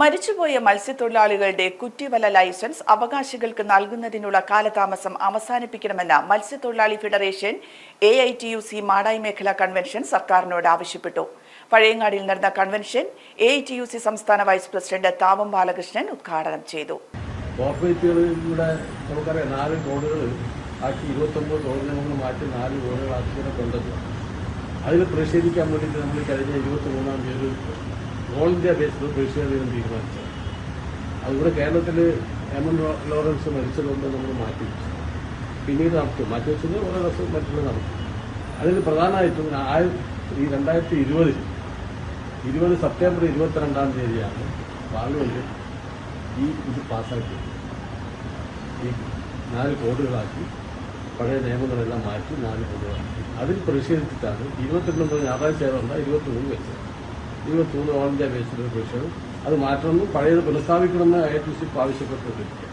മരിച്ചുപോയ മത്സ്യത്തൊഴിലാളികളുടെ കുറ്റിവല ലൈസൻസ് അവകാശികൾക്ക് നൽകുന്നതിനുള്ള കാലതാമസം അവസാനിപ്പിക്കണമെന്ന് മത്സ്യത്തൊഴിലാളി federation A I T U C Madayi മേഖലാ കൺവെൻഷൻ സർക്കാരിനോട് ആവശ്യപ്പെട്ടു. പഴയങ്ങാടിയിൽ നടന്ന convention A I T U C സംസ്ഥാന വൈസ് പ്രസിഡന്റ് താവം ബാലകൃഷ്ണൻ ഉദ്ഘാടനം ചെയ്തു. നാല് മാറ്റി നാല് അതിൽ പ്രതിഷേധിക്കാൻ വേണ്ടിയിട്ട് നമ്മൾ കഴിഞ്ഞ ഇരുപത്തി മൂന്നാം തീയതി ഓൾ ഇന്ത്യ ബേസിൽ പ്രതിഷേധിക്കാൻ തീരുമാനിച്ചത്. അതുകൂടെ കേരളത്തിൽ എം എൻ ലോറൻസ് മരിച്ചതുകൊണ്ട് നമ്മൾ മാറ്റി വെച്ചു. പിന്നീട് നടത്തും. മാറ്റി വെച്ചത് ഓരോ ദിവസം മറ്റുള്ള നടത്തും. അതിൽ പ്രധാനമായിട്ടും ഈ രണ്ടായിരത്തി ഇരുപതിൽ ഇരുപത് സെപ്റ്റംബർ ഇരുപത്തിരണ്ടാം തീയതിയാണ് പാർലമെന്റ് ഈ ഇത് പാസ്സാക്കി ഈ നാല് കോഡുകളാക്കി പഴയ നിയമങ്ങളെല്ലാം മാറ്റി നാല് കോഡുകളാക്കി. അതിൽ പ്രതിഷേധിച്ചിട്ടാണ് ഇരുപത്തിരണ്ട് മുതൽ ഞായറാഴ്ച ആയതുകൊണ്ട് ഇരുപത്തിമൂന്ന് വെച്ചത്. ഇരുപത്തിമൂന്ന് ഓൾ ഇന്ത്യ ബേസ്ഡ് പ്രശ്നം അത് മാറ്റണമെന്നും പഴയത് പുനഃസ്ഥാപിക്കണമെന്ന് ഐ ടി സി ആവശ്യപ്പെട്ടുകൊണ്ടിരിക്കുക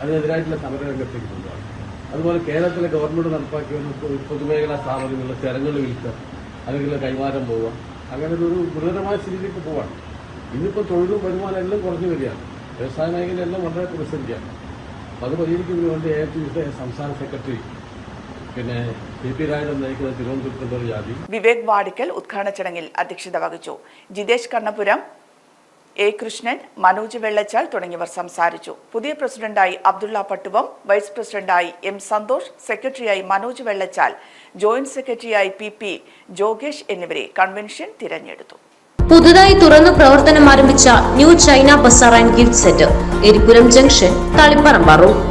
അതിനെതിരായിട്ടുള്ള സമരരംഗത്തേക്ക് കൊണ്ടുപോകാം അതുപോലെ കേരളത്തിലെ ഗവൺമെന്റ് നടപ്പാക്കിയ പൊതുമേഖലാ സ്ഥാപനങ്ങളിൽ സ്ഥലങ്ങൾ വിൽക്കുക അല്ലെങ്കിൽ കൈമാറ്റം പോവുക അങ്ങനെ ഒരു ഗുരുതരമായ സ്ഥിതിയിലേക്ക് പോവാണ്. ഇന്നിപ്പോൾ തൊഴിലും വരുമാനം എല്ലാം കുറഞ്ഞു വരികയാണ്. വ്യവസായ മേഖലയെല്ലാം വളരെ പ്രതിസന്ധിയാണ് അപ്പോൾ അത് പരിഹരിക്കുന്നതിന് വേണ്ടി എ ടി സംസ്ഥാന സെക്രട്ടറി പിന്നെ പി പി രാജൻ നയിക്കുന്ന തിരുവനന്തപുരത്തുള്ള ജാതി. വിവേക് വാടിക്കൽ ഉദ്ഘാടന ചടങ്ങിൽ അധ്യക്ഷത വഹിച്ചു. ജിതേഷ് കണ്ണപുരം എ കൃഷ്ണൻ മനോജ് വെള്ളച്ചാൽ തുടങ്ങിയവർ സംസാരിച്ചു. പുതിയ പ്രസിഡന്റായി അബ്ദുള്ള പട്ടുവം വൈസ് പ്രസിഡന്റായി എം സന്തോഷ് സെക്രട്ടറിയായി മനോജ് വെള്ളച്ചാൽ ജോയിന്റ് സെക്രട്ടറിയായി പി പി ജോഗേഷ് എന്നിവരെ കൺവെൻഷൻ തിരഞ്ഞെടുത്തു. പുതുതായി തുറന്നു പ്രവർത്തനം ആരംഭിച്ച new China bazaar and gift set Eripuram junction Taliparamba road.